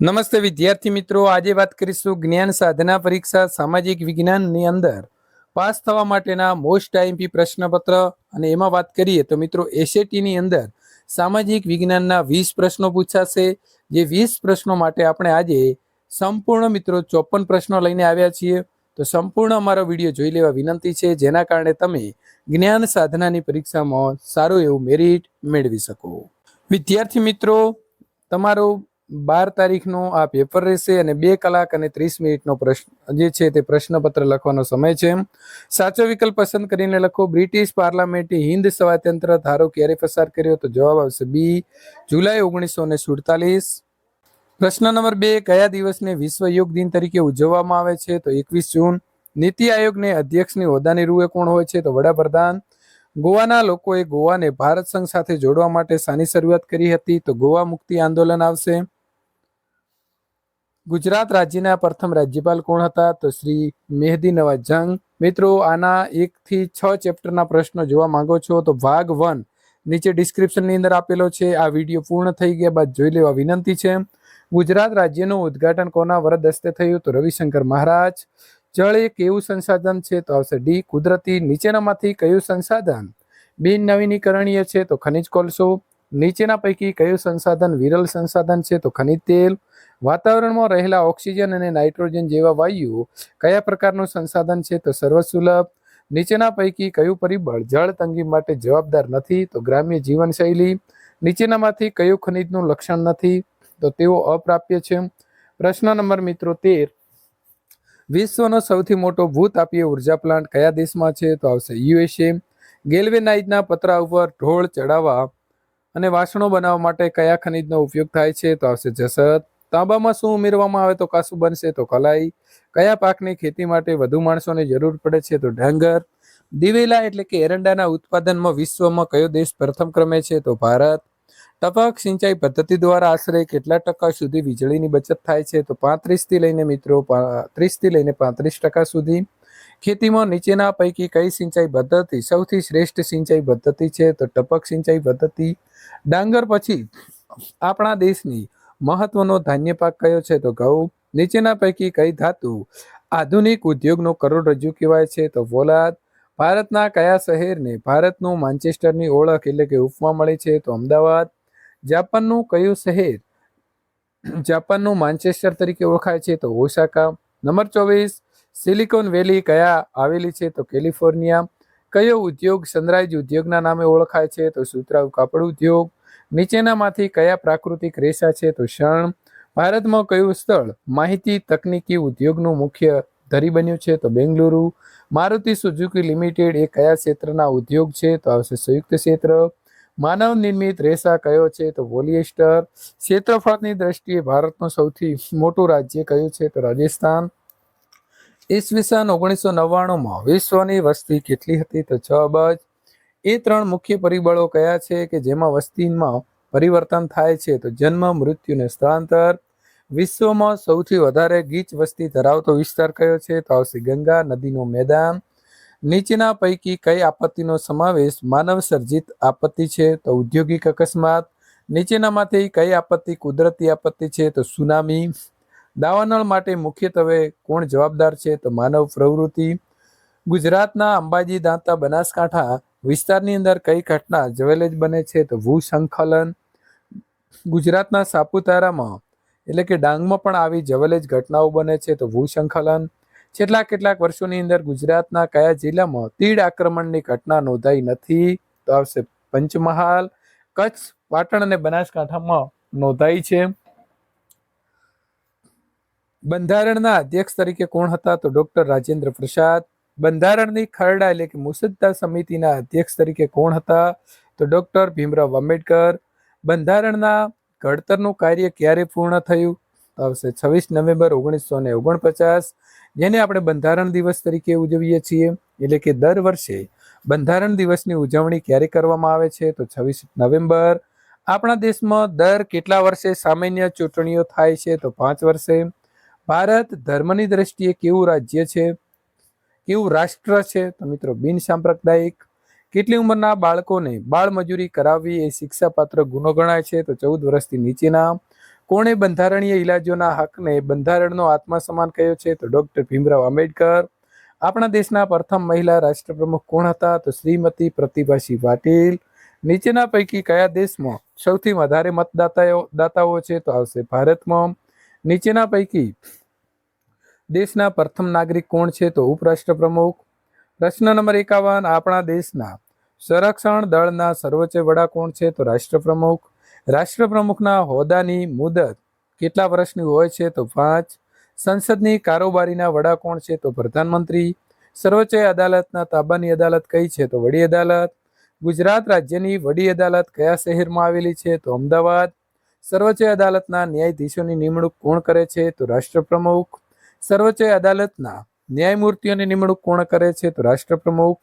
નમસ્તે વિદ્યાર્થી મિત્રો, આજે વાત કરીશું જ્ઞાન સાધના પરીક્ષા સામાજિક વિજ્ઞાનની અંદર. પાસ થવા માટેના મોસ્ટ આઈએમપી પ્રશ્નપત્ર અને એમાં વાત કરીએ તો મિત્રો એસએટીની અંદર સામાજિક વિજ્ઞાનના વીસ પ્રશ્નો પૂછાશે. જે વીસ પ્રશ્નો માટે આપણે આજે સંપૂર્ણ મિત્રો ચોપન પ્રશ્નો લઈને આવ્યા છીએ. તો સંપૂર્ણ અમારો વીડિયો જોઈ લેવા વિનંતી છે, જેના કારણે તમે જ્ઞાન સાધનાની પરીક્ષામાં સારું એવું મેરિટ મેળવી શકો. વિદ્યાર્થી મિત્રો, તમારો બાર તારીખનો આ પેપર રહેશે અને બે કલાક અને ત્રીસ મિનિટનો પ્રશ્ન, જે છે તે પ્રશ્નપત્ર લખવાનો સમય છે. સાચો વિકલ્પ પસંદ કરીને લખો, બ્રિટિશ પાર્લામેન્ટે હિન્દ સ્વાતંત્ર ધારો ક્યારે પસાર કર્યો? તો જવાબ આવશે બી, જુલાઈ ઓગણીસો ને સુડતાલીસ. પ્રશ્ન નંબર બે, કયા દિવસને વિશ્વ યોગ દિન તરીકે ઉજવવામાં આવે છે? તો એકવીસ જૂન. નીતિ આયોગને અધ્યક્ષની હોદ્દાની રૂએ કોણ હોય છે? તો વડાપ્રધાન. ગોવાના લોકોએ ગોવાને ભારત સંઘ સાથે જોડવા માટે શાની શરૂઆત કરી હતી. તો ગોવા મુક્તિ આંદોલન આવશે. ગુજરાત રાજ્યના પ્રથમ રાજ્યપાલ કોણ હતા? તો શ્રી મેહદી નવાઝ જંગ. મિત્રો, આના એક થી છ ચેપ્ટરના પ્રશ્નો જોવા માંગો છો, તો ભાગ વન નીચે ડિસ્ક્રિપ્શનની અંદર આપેલો છે. આ વીડિયો પૂર્ણ થઈ ગયા બાદ જોઈ લેવા વિનંતી છે. ગુજરાત રાજ્યનું ઉદ્ઘાટન કોના વરદ હસ્તે થયું? તો રવિશંકર મહારાજ. જળ એક એવું સંસાધન છે? તો આવશે ડી, કુદરતી નીચેનામાંથી કયું સંસાધન બિન નવીનીકરણીય છે? તો ખનિજ કોલસો. નીચેના પૈકી કયું સંસાધન વિરલ સંસાધન છે? તો ખનિજ તેલ. વાતાવરણમાં રહેલા ઓક્સિજન અને નાઇટ્રોજન જેવા વાયુઓ કયા પ્રકારનું સંસાધન છે? તો સર્વસુલભ. નીચેના પૈકી કયું પરિબળ જળ તંગી માટે જવાબદાર નથી? તો ગ્રામ્ય જીવનશૈલી. નીચેનામાંથી કયું ખનિજનું લક્ષણ નથી? તો તેઓ અપ્રાપ્ય છે. પ્રશ્ન નંબર મિત્રો તેર. વિશ્વનો સૌથી મોટો ભૂતાપીય ઊર્જા પ્લાન્ટ કયા દેશમાં છે? તો આવશે યુએસએ. ગેલ્વેનાઇઝના પતરા ઉપર ઢોળ ચડાવવા અને વાસણો બનાવવા માટે કયા ખનિજનો ઉપયોગ થાય છે તો આવશે જસત તાંબામાં શું ઉમેરવામાં આવે તો કાશું બનશે તો કલાઈ. કયા પાકની ખેતી માટે વધુ માણસોની જરૂર પડે છે તો ડાંગર દિવેલા એટલે કે એરંડાના ઉત્પાદનમાં વિશ્વમાં કયો દેશ પ્રથમ ક્રમે છે તો ભારત. ટપક સિંચાઈ પદ્ધતિ દ્વારા આશરે કેટલા ટકા સુધી વીજળીની બચત થાય છે તો પાંત્રીસથી લઈને મિત્રો ત્રીસથી લઈને પાંત્રીસ ટકા સુધી. ખેતીમાં નીચેના પૈકી કઈ સિંચાઈ પદ્ધતિ સૌથી શ્રેષ્ઠ સિંચાઈ પદ્ધતિ છે? તો ટપક સિંચાઈ પદ્ધતિ. ડાંગર પછી આપણા દેશની મહત્વનો ધાન્ય પાક કયો છે? તો ઘઉં. નીચેના પૈકી કઈ ધાતુ આધુનિક ઉદ્યોગનો કરોડરજ્જુ કહેવાય છે? તો વોલાદ. ભારતના કયા શહેરને ભારતનું માન્ચેસ્ટરની ઓળખ એટલે કે ઉપમા મળી છે? તો અમદાવાદ. જાપાનનું કયું શહેર જાપાનનું માન્ચેસ્ટર તરીકે ઓળખાય છે? તો ઓસાકા. નંબર ચોવીસ. સિલિકોન વેલી કયા આવેલી છે તો કેલિફોર્નિયા. કયો ઉદ્યોગ સનરાઈઝ ઉદ્યોગના નામે ઓળખાય છે તો સુતરાઉ કાપડ ઉદ્યોગ. નીચેનામાંથી કયા પ્રાકૃતિક રેસા છે તો શણ. ભારતમાં કયું સ્થળ માહિતી તકનીકી ઉદ્યોગનું મુખ્ય ધરી બન્યું છે તો બેંગલુરુ. મારુતિ સુઝુકી લિમિટેડ એ કયા ક્ષેત્રના ઉદ્યોગ છે તો આવશે સંયુક્ત ક્ષેત્ર. માનવ નિર્મિત રેસા કયો છે તો પોલિએસ્ટર. ક્ષેત્રફળની દ્રષ્ટિએ ભારતનું સૌથી મોટું રાજ્ય કયું છે તો રાજસ્થાન. ઈસવીસન ઓગણીસો નવ્વાણુંમાં વિશ્વની વસ્તી કેટલી હતી તો છ અબજ એ ત્રણ મુખ્ય પરિબળો કયા છે કે જેમાં વસ્તીમાં પરિવર્તન થાય છે તો જન્મ, મૃત્યુ ને સ્થળાંતર. વિશ્વમાં સૌથી વધારે ગીચ વસ્તી ધરાવતો વિસ્તાર કયો છે તો આવશે ગંગા, નદીનું મેદાન. નીચેના પૈકી કઈ આપત્તિનો સમાવેશ માનવ સર્જિત આપત્તિ છે તો ઔદ્યોગિક અકસ્માત. નીચેનામાંથી કઈ આપત્તિ કુદરતી આપત્તિ છે તો સુનામી. દાવાનળ માટે મુખ્યત્વે કોણ જવાબદાર છે? તો માનવ પ્રવૃત્તિ. ગુજરાતના અંબાજી દાંતા બનાસકાંઠા વિસ્તારની અંદર કઈ ઘટના જવેલેજ બને છે? તો ભૂસંખલન ગુજરાતના સાપુતારામાં એટલે કે ડાંગમાં પણ આવી જવેલેજ ઘટનાઓ બને છે. તો ભૂસંખલન છેલ્લા કેટલાક વર્ષોની અંદર ગુજરાતના કયા જિલ્લામાં તીડ આક્રમણની ઘટના નોંધાઈ નથી? તો આવશે પંચમહાલ. કચ્છ, પાટણ અને બનાસકાંઠામાં નોંધાઈ છે. બંધારણના અધ્યક્ષ તરીકે કોણ હતા? તો ડોક્ટર રાજેન્દ્ર પ્રસાદ. બંધારણની ખરડા એટલે કે મુસદ્દા સમિતિના અધ્યક્ષ તરીકે કોણ હતા? તો ડોક્ટર ભીમરાવ આંબેડકર. બંધારણના ઘડતરનું કાર્ય ક્યારે પૂર્ણ થયું? આવશે છવ્વીસ નવેમ્બર ઓગણીસો ને ઓગણપચાસ, જેને આપણે બંધારણ દિવસ તરીકે ઉજવીએ છીએ. એટલે કે દર વર્ષે બંધારણ દિવસની ઉજવણી ક્યારે કરવામાં આવે છે? તો છવ્વીસ નવેમ્બર. આપણા દેશમાં દર કેટલા વર્ષે સામાન્ય ચૂંટણીઓ થાય છે? તો પાંચ વર્ષે. ભારત ધર્મની દ્રષ્ટિએ કેવું રાજ્ય છે? કેવું રાષ્ટ્ર છે? તો મિત્રો, બિન સાંપ્રદાયિક કેટલી ઉંમરના બાળકોને બાળ મજૂરી કરાવવી એ શિક્ષાપાત્ર ગુનો ગણાય છે? તો ચૌદ વર્ષથી નીચેના કોણે બંધારણીય ઇલાજોના હકને બંધારણનો આત્મસમાન કહ્યો છે? તો ડોક્ટર ભીમરાવ આંબેડકર. આપણા દેશના પ્રથમ મહિલા રાષ્ટ્રપ્રમુખ કોણ હતા? તો શ્રીમતી પ્રતિભાસિંહ પાટીલ. નીચેના પૈકી કયા દેશમાં સૌથી વધારે મતદાતાઓ, દાતાઓ છે? તો આવશે ભારતમાં. નીચેના પૈકી દેશના પ્રથમ નાગરિક કોણ છે તો ઉપરાષ્ટ્ર પ્રમુખ પ્રશ્ન નંબર એકાવન, આપણા દેશના સંરક્ષણ દળના સર્વોચ્ચ વડા કોણ છે તો રાષ્ટ્રપ્રમુખ? રાષ્ટ્રપ્રમુખના હોદ્દાની મુદત કેટલા વર્ષની હોય છે તો પાંચ. સંસદની કારોબારીના વડા કોણ છે તો પ્રધાનમંત્રી? સર્વોચ્ચ અદાલતના તાબાની અદાલત કઈ છે તો વડી અદાલત? ગુજરાત રાજ્યની વડી અદાલત કયા શહેરમાં આવેલી છે તો અમદાવાદ? સર્વોચ્ચ અદાલતના ન્યાયાધીશોની નિમણૂક કોણ કરે છે તો રાષ્ટ્રપ્રમુખ? સર્વોચ્ચ અદાલતના ન્યાયમૂર્તિઓની નિમણૂક કોણ કરે છે તો રાષ્ટ્રપ્રમુખ?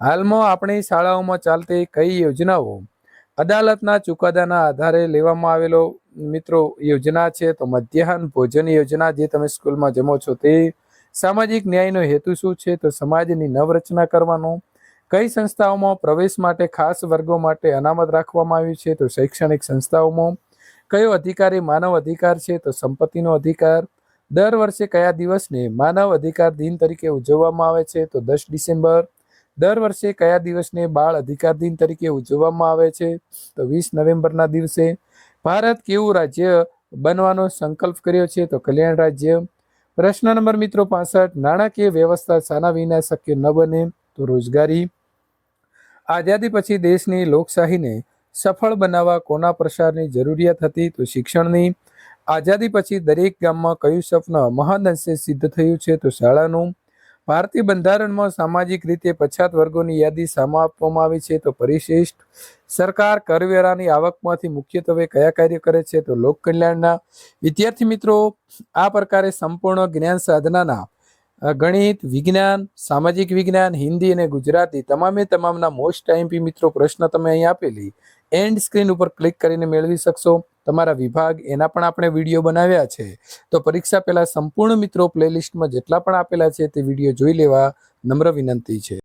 હાલમાં આપણી શાળાઓમાં ચાલતી કઈ યોજનાઓ અદાલતના ચુકાદાના આધારે લેવામાં આવેલો મિત્રો યોજના છે? તો મધ્યાહન ભોજન યોજના જે તમે સ્કૂલમાં જમો છો તે સામાજિક ન્યાયનો હેતુ શું છે? તો સમાજની નવરચના કરવાનો. કઈ સંસ્થાઓમાં પ્રવેશ માટે ખાસ વર્ગો માટે અનામત રાખવામાં આવ્યું છે? તો શૈક્ષણિક સંસ્થાઓમાં. કયો અધિકારી માનવ અધિકાર છે? તો સંપત્તિનો અધિકાર. દર વર્ષે કયા દિવસને માનવ અધિકાર દિન તરીકે ઉજવવામાં આવે છે? તો દસ ડિસેમ્બર. દર વર્ષે કયા દિવસને બાળ અધિકાર દિન તરીકે ઉજવવામાં આવે છે? તો વીસ નવેમ્બરના દિવસે. ભારત કેવું રાજ્ય બનવાનો સંકલ્પ કર્યો છે? તો કલ્યાણ રાજ્ય. પ્રશ્ન નંબર મિત્રો પાસઠ, નાણાકીય વ્યવસ્થા શાના વિના શક્ય ન બને તો રોજગારી. આઝાદી પછી દેશની લોકશાહીને સફળ બનાવવા કોના પ્રસારની જરૂરિયાત હતી? તો શિક્ષણની. આઝાદી પછી દરેક ગામમાં કયું સ્વપ્ન મહાન અંશે સિદ્ધ થયું છે તો શાળાનું? ભારતીય બંધારણમાં સામાજિક રીતે પછાત વર્ગોની યાદી સામા આપવામાં આવી છે તો પરિશિષ્ટ? સરકાર કરવેરાની આવકમાંથી મુખ્યત્વે કયા કાર્ય કરે છે તો લોક કલ્યાણના વિદ્યાર્થી મિત્રો, આ પ્રકારે સંપૂર્ણ જ્ઞાન સાધનાના ગણિત, વિજ્ઞાન, સામાજિક વિજ્ઞાન, હિન્દી અને ગુજરાતી તમામે તમામના મોસ્ટ ટાઈમપી મિત્રો પ્રશ્ન તમે અહીં આપેલી એન્ડ સ્ક્રીન ઉપર ક્લિક કરીને મેળવી શકશો. તમારા વિભાગ એના પણ આપણે વીડિયો બનાવ્યા છે. તો પરીક્ષા પહેલાં સંપૂર્ણ મિત્રો પ્લેલિસ્ટમાં જેટલા પણ આપેલા છે તે વીડિયો જોઈ લેવા નમ્ર વિનંતી છે.